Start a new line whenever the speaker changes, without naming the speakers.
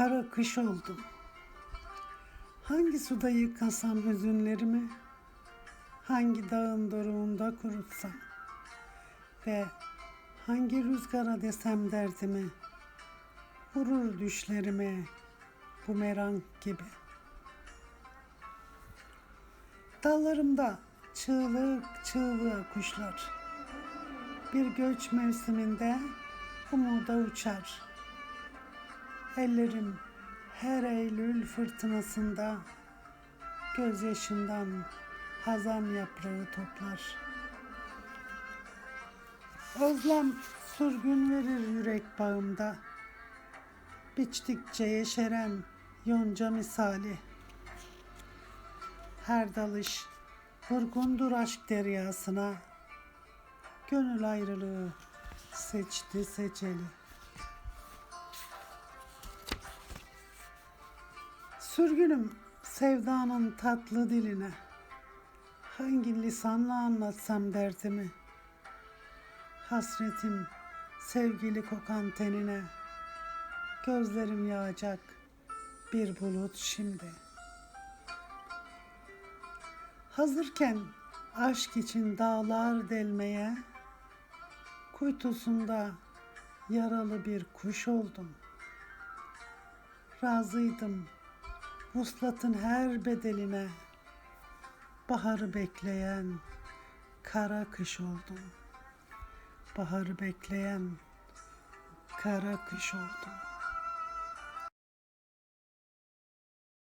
Kara kış oldum. Hangi suda yıkasam hüzünlerimi, hangi dağın doruğunda kurutsam ve hangi rüzgara desem derdimi, vurur düşlerime bumerang gibi. Dallarımda çığlık çığlığa kuşlar, bir göç mevsiminde umuda uçar. Ellerim her Eylül fırtınasında gözyaşından hazan yaprağı toplar. Özlem sürgün verir yürek bağımda. Biçtikçe yeşeren yonca misali. Her dalış vurgundur aşk deryasına. Gönül ayrılığı seçti seçeli. Sürgünüm sevdanın tatlı diline. Hangi lisanla anlatsam derdimi? Hasretim sevgili kokan tenine. Gözlerim yağacak bir bulut şimdi. Hazırken aşk için dağlar delmeye, kuytusunda yaralı bir kuş oldum. Razıydım vuslatın her bedeline baharı bekleyen kara kış oldum. Baharı bekleyen kara kış oldum.